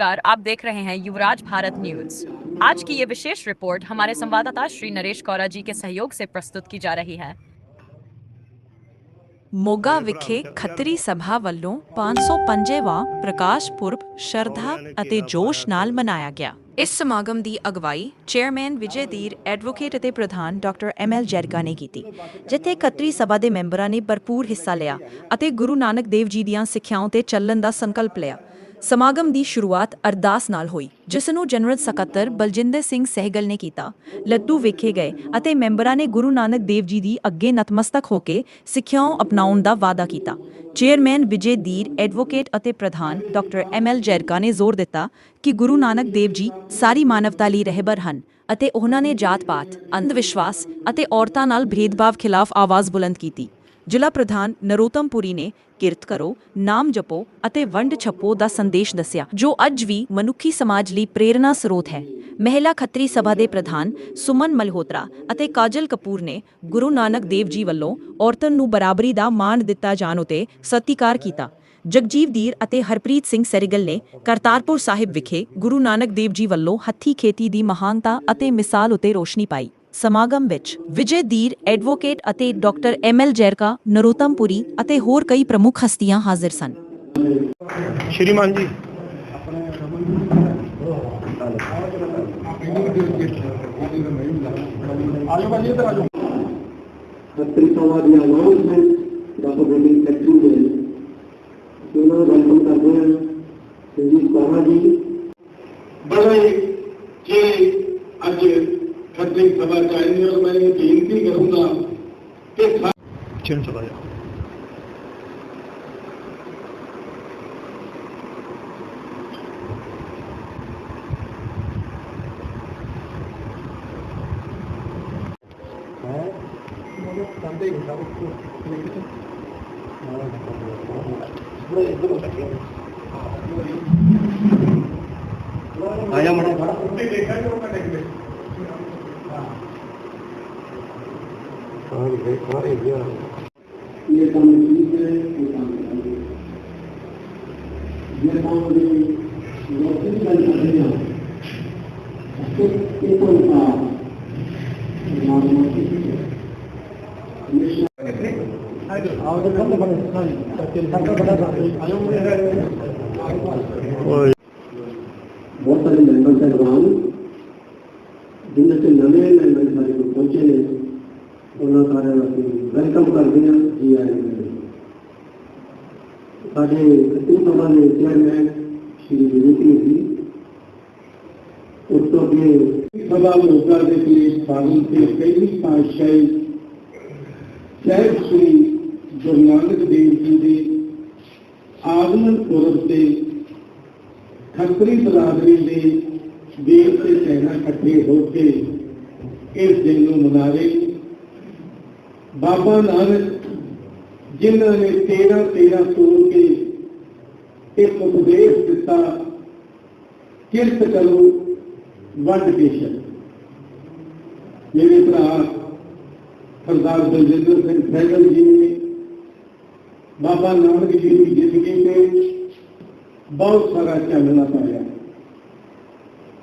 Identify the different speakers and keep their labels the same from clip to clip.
Speaker 1: नमस्कार आप देख रहे हैं युवराज भारत न्यूज आज की ये विशेष रिपोर्ट हमारे संवाददाता श्री नरेश कौरा जी के सहयोग से प्रस्तुत की जा रही है
Speaker 2: ਮੋਗਾ ਵਿਖੇ ਖੱਤਰੀ ਸਭਾ ਵੱਲੋਂ 505ਵਾਂ ਪ੍ਰਕਾਸ਼ ਪੁਰਬ ਸ਼ਰਧਾ ਅਤੇ ਜੋਸ਼ ਨਾਲ ਮਨਾਇਆ ਗਿਆ ਇਸ ਸਮਾਗਮ ਦੀ ਅਗਵਾਈ ਚੇਅਰਮੈਨ ਵਿਜੇ ਧੀਰ ਐਡਵੋਕੇਟ ਅਤੇ ਪ੍ਰਧਾਨ ਡਾਕਟਰ ਐਮ ਐਲ ਜੈਰਕਾ ਨੇ ਕੀਤੀ ਜਿੱਥੇ ਖੱਤਰੀ ਸਭਾ ਦੇ ਮੈਂਬਰਾਂ ਨੇ ਭਰਪੂਰ ਹਿੱਸਾ ਲਿਆ ਅਤੇ ਗੁਰੂ ਨਾਨਕ ਦੇਵ ਜੀ ਦੀਆਂ ਸਿੱਖਿਆਵਾਂ ਤੇ ਚੱਲਣ ਦਾ ਸੰਕਲਪ ਲਿਆ ਸਮਾਗਮ ਦੀ ਸ਼ੁਰੂਆਤ ਅਰਦਾਸ ਨਾਲ ਹੋਈ, ਜਿਸ ਨੂੰ ਜਨਰਲ ਸਕੱਤਰ ਬਲਜਿੰਦਰ ਸਿੰਘ ਸਹਿਗਲ ਨੇ ਕੀਤਾ। ਲੱਡੂ ਵੇਖੇ ਗਏ ਅਤੇ ਮੈਂਬਰਾਂ ਨੇ ਗੁਰੂ ਨਾਨਕ ਦੇਵ ਜੀ ਦੀ ਅੱਗੇ ਨਤਮਸਤਕ ਹੋ ਕੇ ਸਿੱਖਿਆਵਾਂ ਅਪਣਾਉਣ ਦਾ ਵਾਅਦਾ ਕੀਤਾ। ਚੇਅਰਮੈਨ ਵਿਜੇ ਦੀਰ, ਐਡਵੋਕੇਟ ਅਤੇ ਪ੍ਰਧਾਨ ਡਾਕਟਰ ਐਮ ਐਲ ਜੈਰਕਾ ਨੇ ਜ਼ੋਰ ਦਿੱਤਾ ਕਿ ਗੁਰੂ ਨਾਨਕ ਦੇਵ ਜੀ ਸਾਰੀ ਮਾਨਵਤਾ ਲਈ ਰਹਿਬਰ ਹਨ ਅਤੇ ਉਹਨਾਂ ਨੇ ਜਾਤ-ਪਾਤ ਅੰਧ ਵਿਸ਼ਵਾਸ ਅਤੇ ਔਰਤਾਂ ਨਾਲ ਭੇਦਭਾਵ ਖਿਲਾਫ ਆਵਾਜ਼ ਬੁਲੰਦ ਕੀਤੀ। ਜ਼ਿਲ੍ਹਾ ਪ੍ਰਧਾਨ ਨਰੋਤਮ ਪੁਰੀ ਨੇ ਕਿਰਤ ਕਰੋ, ਨਾਮ ਜਪੋ ਅਤੇ ਵੰਡ ਛਪੋ ਦਾ ਸੰਦੇਸ਼ ਦੱਸਿਆ, ਜੋ ਅੱਜ ਵੀ ਮਨੁੱਖੀ ਸਮਾਜ ਲਈ ਪ੍ਰੇਰਣਾ ਸਰੋਤ ਹੈ। ਮਹਿਲਾ ਖੱਤਰੀ ਸਭਾ ਦੇ ਪ੍ਰਧਾਨ ਸੁਮਨ ਮਲਹੋਤਰਾ ਅਤੇ ਕਾਜਲ ਕਪੂਰ ਨੇ ਗੁਰੂ ਨਾਨਕ ਦੇਵ ਜੀ ਵੱਲੋਂ ਔਰਤਾਂ ਨੂੰ ਬਰਾਬਰੀ ਦਾ ਮਾਣ ਦਿੱਤਾ ਜਾਣ ਉਤੇ ਸਤਿਕਾਰ ਕੀਤਾ। ਜਗਜੀਵ ਦੀਰ ਅਤੇ ਹਰਪ੍ਰੀਤ ਸਿੰਘ ਸੈਰੀਗਲ ਨੇ ਕਰਤਾਰਪੁਰ ਸਾਹਿਬ ਵਿਖੇ ਗੁਰੂ ਨਾਨਕ ਦੇਵ ਜੀ ਵੱਲੋਂ ਹੱਥੀ ਖੇਤੀ ਦੀ ਮਹਾਨਤਾ ਅਤੇ ਮਿਸਾਲ ਉਤੇ ਰੋਸ਼ਨੀ ਪਾਈ। ਸਮਾਗਮ ਵਿੱਚ ਵਿਜੇ ਧੀਰ ਐਡਵੋਕੇਟ ਅਤੇ doctor M L Jairka Narottam Puri ਅਤੇ ਹੋਰ ਕਈ ਪ੍ਰਮੁੱਖ ਹਸਤੀਆਂ ਹਾਜ਼ਰ ਸਨ।
Speaker 3: ਸ਼੍ਰੀਮਾਨ ਜੀ।
Speaker 4: ਖੱਤਰੀ ਸਭਾ ਦੀ ਅਨਾਉਂਸਮੈਂਟ ਡਾਕਟਰ ਬਿਲਡਿੰਗ ਸੈਕਟਰੀ ਦੇ ਉਹਨਾਂ ਨੂੰ ਵੈਲਕਮ ਕਰਦੇ ਹਾਂ ਸੰਜੀਤ ਕੌਰ ਜੀ
Speaker 5: ਬੜਾ ਹੀ ਜੇ ਅੱਜ ਖੱਤਰੀ ਸਭਾ ਚ ਆਏ ਨੇ ਔਰ ਮੈਂ ਇਹ ਬੇਨਤੀ ਕਰੂੰਗਾ ਕਿ
Speaker 3: ਚਿੰਨ ਚਲਾ ਜਾ।
Speaker 4: ਆਇਆ ਮੜਾ ਖੜਾ ਇਹ ਕੰਮ ਠੀਕ ਹੈ ਇਹ ਕੰਮ ਕਰਾਂਗੇ ਇਹ ਕੰਮ ਦੇ ਲੋਕ ਦੀ ਗੱਲ ਕਰਦੇ ਹਾਂ ਇਹ ਕੋਈ ਨਾ ਨਾਮ ਨੂੰ ਠੀਕ ਹੈ
Speaker 3: ਓਏ
Speaker 4: ਬਹੁਤ ਸਾਰੇ ਮੈਂਬਰ ਸਾਹਿਬਾਨ ਜਿਨ੍ਹਾਂ ਤੇ ਨਵੇਂ ਮੈਂਬਰ ਸਾਡੇ ਕੋਲ ਪਹੁੰਚੇ ਨੇ ਉਹਨਾਂ ਸਾਰਿਆਂ ਦਾ ਅਸੀਂ ਵੈਲਕਮ ਕਰਦੇ ਹਾਂ ਜੀ ਆਇਆਂ ਨੂੰ ਸਾਡੇ ਖੱਤਰੀ ਸਭਾ ਦੇ ਚੇਅਰਮੈਨ ਸ਼੍ਰੀ ਵਿਜੇ ਜੀ। ਉਸ ਤੋਂ ਅੱਗੇ
Speaker 5: ਸਭਾ ਮੋਗਾ ਦੇ ਕਲੇਸ਼ ਪਾਲਣ ਤੇ ਪਹਿਲੀ ਪਾਤਸ਼ਾਹੀ ਸਾਹਿਬ ਸ੍ਰੀ ਗੁਰੂ ਨਾਨਕ ਦੇਵ ਜੀ ਦੇ ਆਗਮਨ ਪੁਰਬ ਤੇ ਖੱਤਰੀ ਬਰਾਦਰੀ ਦੇ ਵੀਰ ਤੇ ਸੈਨਾ ਇਕੱਠੇ ਹੋ ਕੇ ਇਸ ਦਿਨ ਨੂੰ ਮਨਾਵੇ। ਬਾਬਾ ਨਾਨਕ ਜਿਨ੍ਹਾਂ ਨੇ 13 13 ਤੋੜ ਕੇ ਇੱਕ ਉਪਦੇਸ਼ ਦਿੱਤਾ ਕਿਰਤ ਕਰੋ ਵੰਡ ਬੇਸ਼ਕ ਮੇਰੇ ਭਰਾ ਸਰਦਾਰ ਬਲਜਿੰਦਰ ਸਿੰਘ ਸਹਿਗਲ ਜੀ ਨੇ ਬਾਬਾ ਨਾਨਕ ਜੀ ਦੀ ਜ਼ਿੰਦਗੀ ਤੇ ਬਹੁਤ ਸਾਰਾ ਚਾਨਣਾ ਪਾਇਆ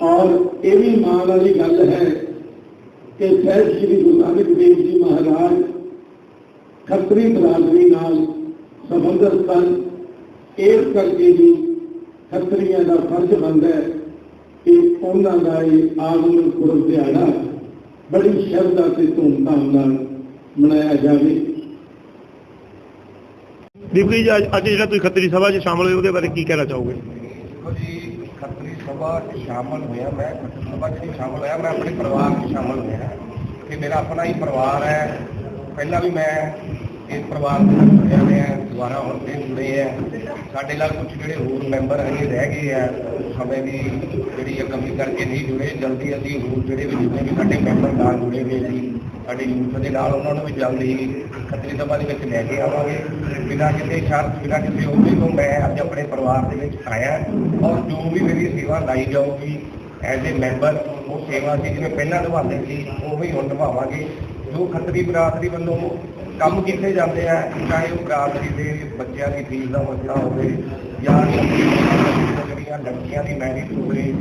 Speaker 5: ਔਰ ਇਹ ਵੀ ਮਾਣ ਵਾਲੀ ਗੱਲ ਹੈ ਕਿ ਸਹਿਬ ਸ੍ਰੀ ਗੁਰੂ ਨਾਨਕ ਦੇਵ ਜੀ ਮਹਾਰਾਜ ਖੱਤਰੀ ਬਰਾਦਰੀ ਨਾਲ ਸੰਬੰਧਿਤ ਸਨ। ਇਸ ਕਰਕੇ ਵੀ ਖੱਤਰੀਆਂ ਦਾ ਫਰਜ਼ ਬਣਦਾ ਹੈ ਕਿ ਉਹਨਾਂ ਦਾ ਇਹ ਆਗਮਨ ਪੁਰਬ ਦਿਹਾੜਾ ਬੜੀ ਸ਼ਰਧਾ ਤੇ ਧੂਮਧਾਮ ਨਾਲ ਮਨਾਇਆ ਜਾਵੇ।
Speaker 3: ਦੀਪਕੀ ਜੀ ਅੱਜ ਜਿਹੜਾ ਤੁਸੀਂ ਖੱਤਰੀ ਸਭਾ 'ਚ ਸ਼ਾਮਲ ਹੋਏ ਉਹਦੇ ਬਾਰੇ ਕੀ ਕਹਿਣਾ ਚਾਹੋਗੇ?
Speaker 6: ਜੀ ਖੱਤਰੀ ਸਭਾ 'ਚ ਸ਼ਾਮਲ ਹੋਇਆ ਮੈਂ ਖੱਤਰੀ ਸਭਾ 'ਚ ਸ਼ਾਮਲ ਹੋਇਆ ਮੈਂ ਆਪਣੇ ਪਰਿਵਾਰ 'ਚ ਸ਼ਾਮਲ ਹੋਇਆ। ਕਿ ਮੇਰਾ ਆਪਣਾ ਹੀ ਪਰਿਵਾਰ ਹੈ। ਪਹਿਲਾਂ ਵੀ ਮੈਂ ਇਸ ਪਰਿਵਾਰ ਦੇ ਨਾਲ ਜੁੜਿਆ ਹੋਇਆ ਦੁਬਾਰਾ ਹੁਣ ਫਿਰ ਜੁੜੇ ਆ ਸਾਡੇ ਨਾਲ ਕੁਝ ਜਿਹੜੇ ਹੋਰ ਮੈਂਬਰ ਹਜੇ ਰਹਿ ਗਏ ਆ, ਸਮੇਂ ਦੀ ਜਿਹੜੀ ਕਮੀ ਕਰਕੇ ਨਹੀਂ ਜੁੜੇ, ਜਲਦੀ ਅਸੀਂ ਹੋਰ ਜਿਹੜੇ ਵੀ ਜਿੰਨੇ ਵੀ ਸਾਡੇ ਮੈਂਬਰ ਨਾਲ ਜੁੜੇ ਹੋਏ ਸੀ, ਸਾਡੇ ਯੂਥ ਦੇ ਨਾਲ ਉਹਨਾਂ ਨੂੰ ਵੀ ਜਲਦੀ ਖੱਤਰੀ ਸਭਾ ਦੇ ਵਿੱਚ ਲੈ ਕੇ ਆਵਾਂਗੇ। ਬਿਨਾਂ ਕਿਸੇ ਸ਼ਰਤ, ਬਿਨਾਂ ਕਿਸੇ ਉਹਦੇ ਤੋਂ ਮੈਂ ਅੱਜ ਆਪਣੇ ਪਰਿਵਾਰ ਦੇ ਵਿੱਚ ਆਇਆ ਔਰ ਜੋ ਵੀ ਮੇਰੀ ਸੇਵਾ ਲਾਈ ਜਾਊਗੀ ਐਜ਼ ਏ ਮੈਂਬਰ ਉਹ ਸੇਵਾ ਸੀ, ਜਿਵੇਂ ਪਹਿਲਾਂ ਨਿਭਾਉਂਦੇ ਸੀ, ਉਹ ਵੀ ਹੁਣ ਨਿਭਾਵਾਂਗੇ। ਜੋ ਖੱਤਰੀ ਬਰਾਦਰੀ ਵੱਲੋਂ ਕੰਮ ਕੀਤੇ ਜਾਂਦੇ ਆ, ਚਾਹੇ ਉਹ ਬਰਾਦਰੀ ਦੇ ਬੱਚਿਆਂ ਦੀ ਫੀਸ ਦਾ ਮਸਲਾ ਹੋਵੇ ਜਾਂ ਜਿਹੜੀਆਂ ਲੜਕੀਆਂ ਦੀ ਮੈਰਿਜ ਹੋਵੇ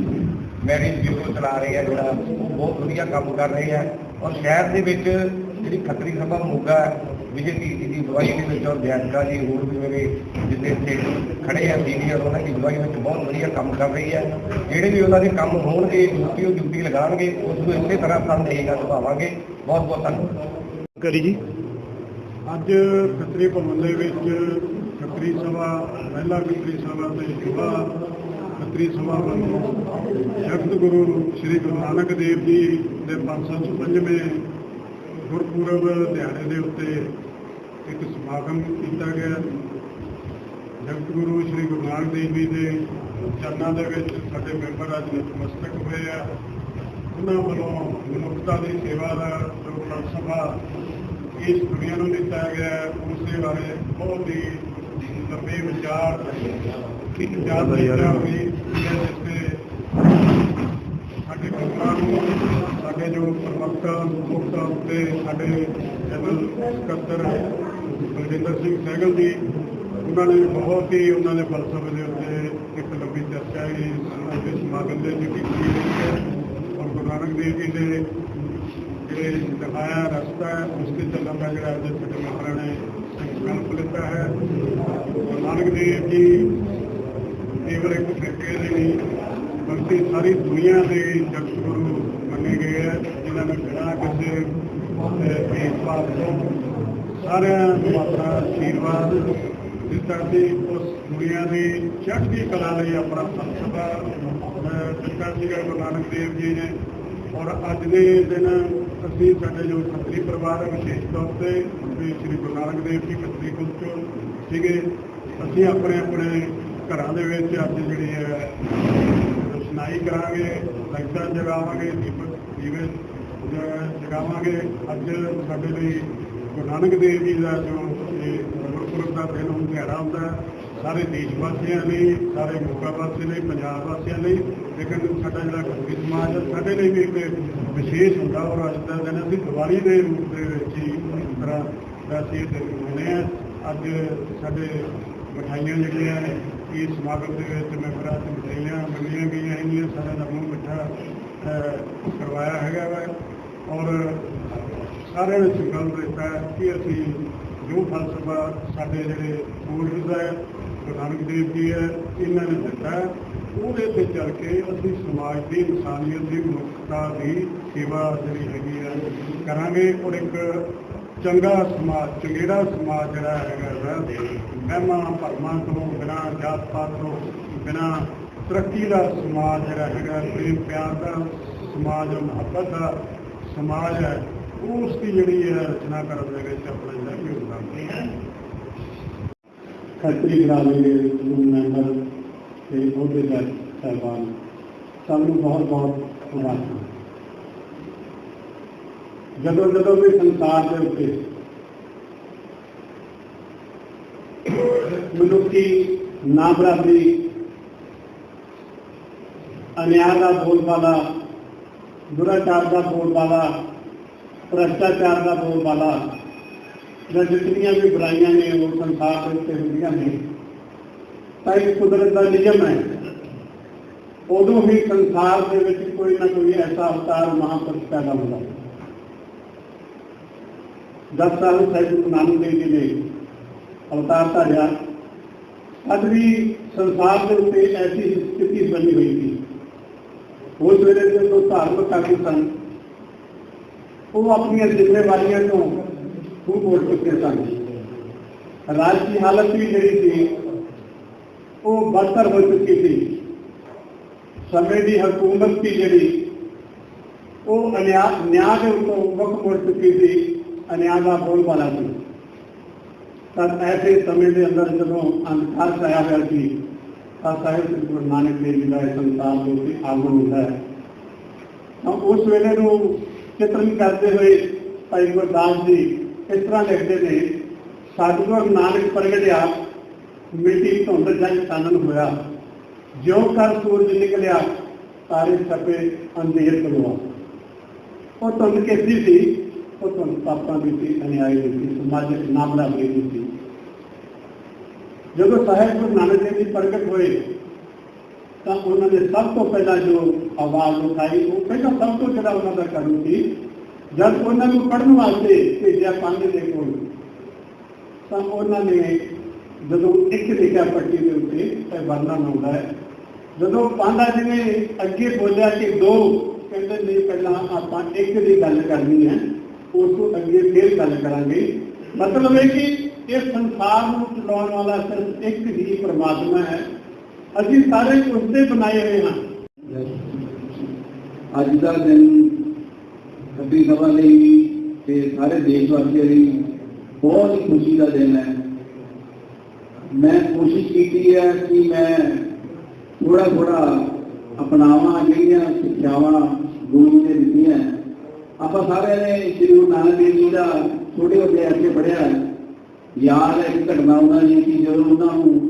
Speaker 6: ਮੈਰਿਜ ਬਿਊਰੋ ਚਲਾ ਰਹੇ ਆ, ਜਿਹੜਾ ਬਹੁਤ ਵਧੀਆ ਕੰਮ ਕਰ ਰਹੇ ਆ, ਔਰ ਸ਼ਹਿਰ ਦੇ ਵਿੱਚ ਜਿਹੜੀ ਖੱਤਰੀ ਸਭਾ ਮੋਗਾ ਵਿਜੇ ਦੀ ਅਗਵਾਈ ਦੇ ਵਿੱਚ ਔਰ ਬਿਆਨਕਾ ਜੀ ਹੋਰ ਵੀ ਮੇਰੇ ਜਿੱਥੇ ਇੱਥੇ ਖੜੇ ਆ, ਸੀਨੀਅਰ ਉਹਨਾਂ ਦੀ ਦਵਾਈ ਵਿੱਚ ਬਹੁਤ ਵਧੀਆ ਕੰਮ ਕਰ ਰਹੀ ਹੈ। ਜਿਹੜੇ ਵੀ ਉਹਨਾਂ ਦੇ ਕੰਮ ਹੋਣਗੇ, ਡਿਊਟੀ ਉਹ ਡਿਊਟੀ ਲਗਾਉਣਗੇ, ਉਸ ਨੂੰ ਇਸੇ ਤਰ੍ਹਾਂ ਸੰਦੇਹਗਾ ਨਿਭਾਵਾਂਗੇ ਬਹੁਤ ਬਹੁਤ ਧੰਨਵਾਦ।
Speaker 5: ਕਰੀ ਜੀ।
Speaker 7: ਅੱਜ ਖੱਤਰੀ ਭਵਨ ਦੇ ਵਿੱਚ ਖੱਤਰੀ ਸਭਾ, ਮਹਿਲਾ ਖੱਤਰੀ ਸਭਾ ਤੇ ਯੁਵਾ ਖੱਤਰੀ ਸਭਾ ਵੱਲੋਂ ਜਗਤ ਗੁਰੂ ਸ੍ਰੀ ਗੁਰੂ ਨਾਨਕ ਦੇਵ ਜੀ ਦੇ 555ਵੇਂ ਗੁਰਪੁਰਬ ਦਿਹਾੜੇ ਦੇ ਉੱਤੇ ਇੱਕ ਸਮਾਗਮ ਕੀਤਾ ਗਿਆ। ਜਗਤ ਗੁਰੂ ਸ੍ਰੀ ਗੁਰੂ ਨਾਨਕ ਦੇਵ ਜੀ ਦੇ ਚਰਨਾਂ ਦੇ ਵਿੱਚ ਸਾਡੇ ਮੈਂਬਰ ਅੱਜ ਨਤਮਸਤਕ ਹੋਏ ਆ। ਉਹਨਾਂ ਵੱਲੋਂ ਮਨੁੱਖਤਾ ਦੀ ਸੇਵਾ ਦਾ ਜੋ ਸਭਾ ਇਸ ਦੁਨੀਆ ਨੂੰ ਦਿੱਤਾ ਗਿਆ ਉਸ ਦੇ ਬਾਰੇ ਬਹੁਤ ਹੀ ਲੰਬੇ ਵਿਚਾਰ ਕਿ ਹੋਈ ਜਿਸ ਤੇ ਸਾਡੇ ਲੋਕਾਂ ਨੂੰ ਸਾਡੇ ਜੋ ਪ੍ਰਵਕਤਾ ਮੁੱਖ ਤੌਰ ਤੇ ਸਾਡੇ ਜਨਰਲ ਸਕੱਤਰ ਬਲਜਿੰਦਰ ਸਿੰਘ ਸਹਿਗਲ ਜੀ ਉਹਨਾਂ ਨੇ ਬਹੁਤ ਹੀ ਉਹਨਾਂ ਦੇ ਫਲਸਫੇ ਦੇ ਉੱਤੇ ਇੱਕ ਲੰਬੀ ਚਰਚਾ ਹੀ ਸਮਾਗਮ ਦੇ ਵਿੱਚ ਕੀਤੀ ਹੈ। ਔਰ ਗੁਰੂ ਨਾਨਕ ਦੇਵ ਜੀ ਦੇ ਜਿਹੜੇ ਦਿਖਾਇਆ ਰਸਤਾ ਹੈ ਉਸ ਤੇ ਚੱਲਣ ਦਾ ਜਿਹੜਾ ਅੱਜ ਸਾਡੇ ਮਹਾਰਾਜ ਨੇ ਸੰਕਲਪ ਲਿੱਤਾ ਹੈ। ਗੁਰੂ ਨਾਨਕ ਦੇਵ ਜੀ ਕੇਵਲ ਇੱਕ ਫਿਰਕੇ ਦੇ ਨਹੀਂ ਬਲਕਿ ਸਾਰੀ ਦੁਨੀਆ ਦੇ ਜਗਤ ਗੁਰੂ ਮੰਨੇ ਗਏ ਹੈ ਜਿਨ੍ਹਾਂ ਨੇ ਬਿਨਾਂ ਕਿਸੇ ਅਹ, ਭੇਦਭਾਵ ਤੋਂ ਸਾਰਿਆਂ ਨੂੰ ਆਪਣਾ ਆਸ਼ੀਰਵਾਦ ਦਿੱਤਾ ਸੀ ਉਸ ਦੁਨੀਆ ਦੀ ਚੜ੍ਹਦੀ ਕਲਾ ਲਈ ਆਪਣਾ ਫਲਸਫਾ ਦਿੱਤਾ ਸੀਗਾ ਗੁਰੂ ਨਾਨਕ ਦੇਵ ਜੀ ਨੇ। ਔਰ ਅੱਜ ਦੇ ਦਿਨ ਅਸੀਂ ਸਾਡੇ ਜੋ ਖੱਤਰੀ ਪਰਿਵਾਰ ਹੈ, ਵਿਸ਼ੇਸ਼ ਤੌਰ ਤੇ ਵੀ ਸ੍ਰੀ ਗੁਰੂ ਨਾਨਕ ਦੇਵ ਜੀ ਖੱਤਰੀ ਕੁਲ ਚੋਂ ਸੀਗੇ। ਅਸੀਂ ਆਪਣੇ ਆਪਣੇ ਘਰਾਂ ਦੇ ਵਿੱਚ ਅੱਜ ਜਿਹੜੀ ਹੈ ਰੋਸ਼ਨਾਈ ਕਰਾਂਗੇ, ਲਾਈਟਾਂ ਜਗਾਵਾਂਗੇ, ਦੀਪਕ ਦੀਵੇ ਜਗਾਵਾਂਗੇ। ਅੱਜ ਸਾਡੇ ਲਈ ਗੁਰੂ ਨਾਨਕ ਦੇਵ ਜੀ ਦਾ ਜੋ ਇਹ ਗੁਰਪੁਰਬ ਦਾ ਦਿਨ ਹੁਣ ਹੁੰਦਾ, ਸਾਰੇ ਦੇਸ਼ ਵਾਸੀਆਂ ਲਈ, ਸਾਰੇ ਮੋਗਾ ਵਾਸੀਆਂ ਲਈ, ਪੰਜਾਬ ਵਾਸੀਆਂ ਲਈ ਲੇਕਿਨ ਸਾਡਾ ਜਿਹੜਾ ਖੱਤਰੀ ਸਮਾਜ ਹੈ ਸਾਡੇ ਲਈ ਵੀ ਇੱਕ ਵਿਸ਼ੇਸ਼ ਹੁੰਦਾ ਔਰ ਅੱਜ ਦਾ ਦਿਨ ਅਸੀਂ ਦੀਵਾਲੀ ਦੇ ਰੂਪ ਦੇ ਵਿੱਚ ਹੀ ਇਸ ਤਰ੍ਹਾਂ ਦਾ ਅਸੀਂ ਇਹ ਦਿਨ ਮਨਾਉਂਦੇ ਹਾਂ। ਅੱਜ ਸਾਡੇ ਮਠਾਈਆਂ ਜਿਹੜੀਆਂ ਨੇ ਇਸ ਸਮਾਗਮ ਦੇ ਵਿੱਚ ਮੈਂਬਰਾਂ ਤੇ ਮਠਾਈਆਂ ਵੰਡੀਆਂ ਗਈਆਂ ਹੈਗੀਆਂ ਸਾਰਿਆਂ ਦਾ ਮੂੰਹ ਮਿੱਠਾ ਕਰਵਾਇਆ ਹੈਗਾ ਵਾ। ਔਰ ਸਾਰਿਆਂ ਨੇ ਸੰਕਲਪ ਦਿੱਤਾ ਕਿ ਅਸੀਂ ਜੋ ਫਲਸਫਾ ਸਾਡੇ ਜਿਹੜੇ ਪੂਰਵਜ ਹੈ ਗੁਰੂ ਨਾਨਕ ਦੇਵ ਜੀ ਹੈ, ਇਹਨਾਂ ਨੇ ਦਿੱਤਾ। ਉਹਦੇ ਤੇ ਚੱਲ ਕੇ ਅਸੀਂ ਸਮਾਜ ਦੀ ਇਨਸਾਨੀਅਤ ਦੀ ਮਨੁੱਖਤਾ ਦੀ ਸੇਵਾ ਜਿਹੜੀ ਹੈਗੀ ਆ, ਕਰਾਂਗੇ ਔਰ ਇੱਕ ਚੰਗਾ ਸਮਾਜ ਚੰਗੇਰਾ ਸਮਾਜ ਜਿਹੜਾ ਹੈਗਾ ਦੇ ਮਹਿਮਾ ਭਰਮਾਂ ਤੋਂ ਬਿਨਾਂ ਜਾਤ ਪਾਤ ਤੋਂ ਬਿਨਾਂ ਤਰੱਕੀ ਦਾ ਸਮਾਜ ਜਿਹੜਾ ਹੈਗਾ, ਪ੍ਰੇਮ ਪਿਆਰ ਦਾ ਸਮਾਜ, ਮੁਹੱਬਤ ਦਾ ਸਮਾਜ ਹੈ, ਉਸ ਦੀ ਜਿਹੜੀ ਹੈ ਰਚਨਾ ਕਰਨ ਦੇ ਵਿੱਚ ਆਪਣਾ ਜਿਹੜਾ ਯੋਗਦਾਨ ਹੈ। ਖੱਤਰੀ ਗ੍ਰਾਮੀ ਦੇ ਮੈਂਬਰ। ਤੇ ਅਹੁਦੇਦਾਰ ਸਾਹਿਬਾਨ ਸਭ ਨੂੰ ਬਹੁਤ ਬਹੁਤ ਮੁਬਾਰਕਾਂ ਜਦੋਂ ਜਦੋਂ ਵੀ ਸੰਸਾਰ ਦੇ ਉੱਤੇ ਮਨੁੱਖੀ ਨਾ ਬਰਾਬਰੀ ਅਨਿਆਂ ਦਾ ਬੋਲਬਾਲਾ ਦੁਰਾਚਾਰ ਦਾ ਬੋਲਬਾਲਾ ਭ੍ਰਸ਼ਟਾਚਾਰ ਦਾ ਬੋਲਬਾਲਾ ਜਾਂ ਜਿਤਨੀਆਂ ਵੀ ਬੁਰਾਈਆਂ ਨੇ ਉਹ ਸੰਸਾਰ ਦੇ ਉੱਤੇ ਹੁੰਦੀਆਂ ਨੇ ਤਾਂ ਇਹ ਕੁਦਰਤ ਦਾ ਨਿਯਮ ਹੈ। ਉਦੋਂ ਹੀ ਸੰਸਾਰ ਦੇ ਵਿੱਚ ਕੋਈ ਨਾ ਕੋਈ ਐਸਾ ਅਵਤਾਰ ਮਹਾਂਪੁਰਸ਼ ਪੈਦਾ ਹੁੰਦਾ। ਹੈ ਦਸ ਸਾਲ ਸਹਿਬ ਗੁਰੂ ਨਾਨਕ ਦੇਵ ਜੀ ਨੇ ਅਵਤਾਰ ਧਾਰਿਆ। ਅੱਜ ਵੀ ਸੰਸਾਰ ਦੇ ਉੱਤੇ ਐਸੀ ਸਥਿਤੀ ਬਣੀ ਹੋਈ ਸੀ। ਉਸ ਵੇਲੇ ਦੇ ਜੋ ਧਾਰਮਿਕ ਆਗੂ ਸਨ, ਉਹ ਆਪਣੀਆਂ ਜ਼ਿੰਮੇਵਾਰੀਆਂ ਤੋਂ ਖੂਬ ਉੱਠ ਚੁੱਕੇ ਸਨ। ਰਾਜ ਦੀ ਹਾਲਤ ਵੀ ਜਿਹੜੀ ਸੀ ਉਹ ਬਦਤਰ ਹੋ ਚੁੱਕੀ ਸੀ। ਸਮੇਂ ਦੀ ਹਕੂਮਤ ਦੀ ਜਿਹੜੀ, ਉਹ ਅਨਿਆ ਨਿਆਂ ਦੇ ਉੱਤੋਂ ਮੁੱਖ ਮੁੜ ਚੁੱਕੀ ਸੀ, ਅਨਿਆਂ ਦਾ ਬੋਲਬਾਲਾ ਸੀ। ਤਾਂ ਐਸੇ ਸਮੇਂ ਦੇ ਅੰਦਰ ਜਦੋਂ ਅੰਧਕਾਰ ਛਾਇਆ ਹੋਇਆ ਸੀ, ਤਾਂ ਸਾਹਿਬ ਸ੍ਰੀ ਗੁਰੂ ਨਾਨਕ ਦੇਵ ਜੀ ਦਾ ਇਹ ਸੰਸਾਰ ਦੇ ਉੱਤੇ ਆਗਮਨ ਹੁੰਦਾ ਹੈ। ਤਾਂ ਉਸ ਵੇਲੇ ਨੂੰ ਚਿਤਰਨ ਕਰਦੇ ਹੋਏ ਭਾਈ ਗੁਰਦਾਸ ਜੀ ਇਸ ਤਰ੍ਹਾਂ ਲਿਖਦੇ ਨੇ ਸਤਿਗੁਰ ਨਾਨਕ ਪ੍ਰਗਟਿਆ ਮਿੱਟੀ ਧੁੰਦ ਜਗ ਚਾਨਣ ਹੋਇਆ ਜਿਉਂ ਕਰ ਸੂਰਜ ਨਿਕਲਿਆ ਤਾਰੇ ਛਪੇ ਅੰਧੇਰ ਕਰਵਾ ਉਹ ਧੁੰਦ ਕਿਸਦੀ ਸੀ ਉਹ ਧੁੰਦ ਪਾਪਾਂ ਦੀ ਸੀ ਅਨਿਆਏ ਦੀ ਸੀ ਸਮਾਜਿਕ ਨਾਬਰਾਬਰੀ ਦੀ ਸੀ ਜਦੋਂ ਸਾਹਿਬ ਗੁਰੂ ਨਾਨਕ ਦੇਵ ਜੀ ਪ੍ਰਗਟ ਹੋਏ
Speaker 8: ਤਾਂ ਉਹਨਾਂ ਨੇ ਸਭ ਤੋਂ ਪਹਿਲਾਂ ਜੋ ਆਵਾਜ਼ ਉਠਾਈ ਉਹ ਪਹਿਲਾਂ ਸਭ ਤੋਂ ਜਿਹੜਾ ਉਹਨਾਂ ਦਾ ਕਰਮ ਸੀ ਜਦ ਉਹਨਾਂ ਨੂੰ ਪੜ੍ਹਨ ਵਾਸਤੇ ਭੇਜਿਆ ਪੰਜ ਦੇ ਕੋਲ ਤਾਂ ਉਹਨਾਂ ਨੇ ਜਦੋਂ ਇੱਕ ਲਿਖਿਆ ਪੱਟੀ ਦੇ ਉੱਤੇ ਇਹ ਵਰਣਨ ਆਉਂਦਾ ਹੈ। ਜਦੋਂ ਪਾਂਡਾ ਜੀ ਨੇ ਅੱਗੇ ਬੋਲਿਆ ਕਿ ਦੋ, ਕਹਿੰਦੇ ਨਹੀਂ ਪਹਿਲਾਂ ਆਪਾਂ ਇੱਕ ਦੀ ਗੱਲ ਕਰਨੀ ਹੈ, ਉਸ ਤੋਂ ਅੱਗੇ ਫਿਰ ਗੱਲ ਕਰਾਂਗੇ। ਮਤਲਬ ਹੈ ਕਿ ਇਸ ਸੰਸਾਰ ਨੂੰ ਚਲਾਉਣ ਵਾਲਾ ਸਿਰਫ ਇੱਕ ਹੀ ਪਰਮਾਤਮਾ ਹੈ। ਅਸੀਂ ਸਾਰੇ ਉਸ ਦੇ ਬਣਾਏ ਹੋਏ ਹਾਂ।
Speaker 9: ਅੱਜ ਦਾ ਦਿਨ ਕੱਬੀ ਸਭਾ ਲਈ ਤੇ ਸਾਰੇ ਦੇਸ਼ ਵਾਸੀਆਂ ਲਈ ਬਹੁਤ ਹੀ ਖੁਸ਼ੀ ਦਾ ਦਿਨ ਹੈ। ਮੈਂ ਕੋਸ਼ਿਸ਼ ਕੀਤੀ ਹੈ ਕਿ ਮੈਂ ਥੋੜਾ ਥੋੜਾ ਅਪਣਾਵਾਂ ਜਿਹੜੀਆਂ ਸਿੱਖਿਆਵਾਂ ਗੁਰੂ ਜੀ ਨੇ ਦਿੱਤੀਆਂ ਆਪਾਂ ਸਾਰਿਆਂ ਨੇ ਸ੍ਰੀ ਗੁਰੂ ਨਾਨਕ ਦੇਵ ਜੀ ਦਾ ਛੋਟੇ ਹੁੰਦੇ ਅੱਗੇ ਪੜਿਆ ਹੈ ਯਾਦ ਹੈ ਕਿ ਘਟਨਾ ਉਹਨਾਂ ਦੀ ਕਿ ਜਦੋਂ ਉਹਨਾਂ ਨੂੰ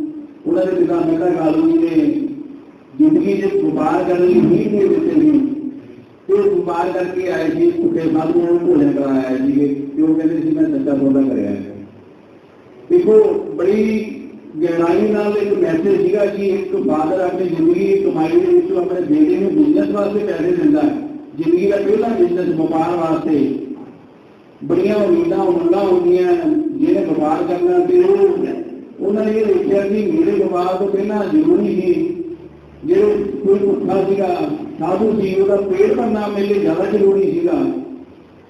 Speaker 9: ਉਹਨਾਂ ਦੇ ਪਿਤਾ ਮਹਿਤਾ ਕਾਲੂ ਜੀ ਨੇ ਜ਼ਿੰਦਗੀ ਦੇ ਵਪਾਰ ਕਰਨ ਲਈ ਨਹੀਂ ਦੇ ਦਿੱਤੇ ਸੀ ਤੇ ਉਹ ਵਪਾਰ ਕਰਕੇ ਆਏ ਸੀ ਭੁੱਖੇ ਸਾਧੂ ਨੂੰ ਭੋਜਨ ਕਰਾਇਆ ਸੀ ਤੇ ਉਹ ਕਹਿੰਦੇ ਸੀ ਮੈਂ ਸੱਚਾ ਸੌਦਾ ਕਰਿਆ ਹੈ ਦੇਖੋ ਬੜੀ ਗਹਿਰਾਈ ਨਾਲ ਇੱਕ ਮੈਸੇਜ ਸੀਗਾ ਕਿ ਇੱਕ ਫਾਦਰ ਆਪਣੀ ਜ਼ਿੰਦਗੀ ਦੀ ਕਮਾਈ ਦੇ ਵਿੱਚੋਂ ਆਪਣੇ ਬੇਟੇ ਨੂੰ ਬਿਜ਼ਨਸ ਵਾਸਤੇ ਪੈਸੇ ਦਿੰਦਾ ਹੈ। ਜ਼ਿੰਦਗੀ ਦਾ ਪਹਿਲਾ ਬਿਜ਼ਨਸ ਵਪਾਰ ਵਾਸਤੇ। ਬੜੀਆਂ ਉਮੀਦਾਂ ਉਮੰਗਾਂ ਹੁੰਦੀਆਂ ਜਿਹਨੇ ਵਪਾਰ ਕਰਨਾ ਤੇ ਉਹ ਉਹਨਾਂ ਨੇ ਇਹ ਦੇਖਿਆ ਕਿ ਮੇਰੇ ਵਪਾਰ ਤੋਂ ਪਹਿਲਾਂ ਜ਼ਰੂਰੀ ਸੀ। ਜਿਹੜੇ ਕੋਈ ਭੁੱਖਾ ਸੀਗਾ, ਸਾਧੂ ਸੀ, ਉਹਦਾ ਪੇਟ ਭਰਨਾ ਮੇਲੇ ਜ਼ਿਆਦਾ ਜ਼ਰੂਰੀ ਸੀਗਾ।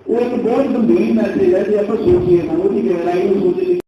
Speaker 9: ਉਹ ਇੱਕ ਬਹੁਤ ਗੰਭੀਰ ਮੈਸੇਜ ਹੈ, ਜੇ ਆਪਾਂ ਸੋਚੀਏ ਤਾਂ ਉਹਦੀ ਗਹਿਰਾਈ ਨੂੰ ਸੋਚੀਏ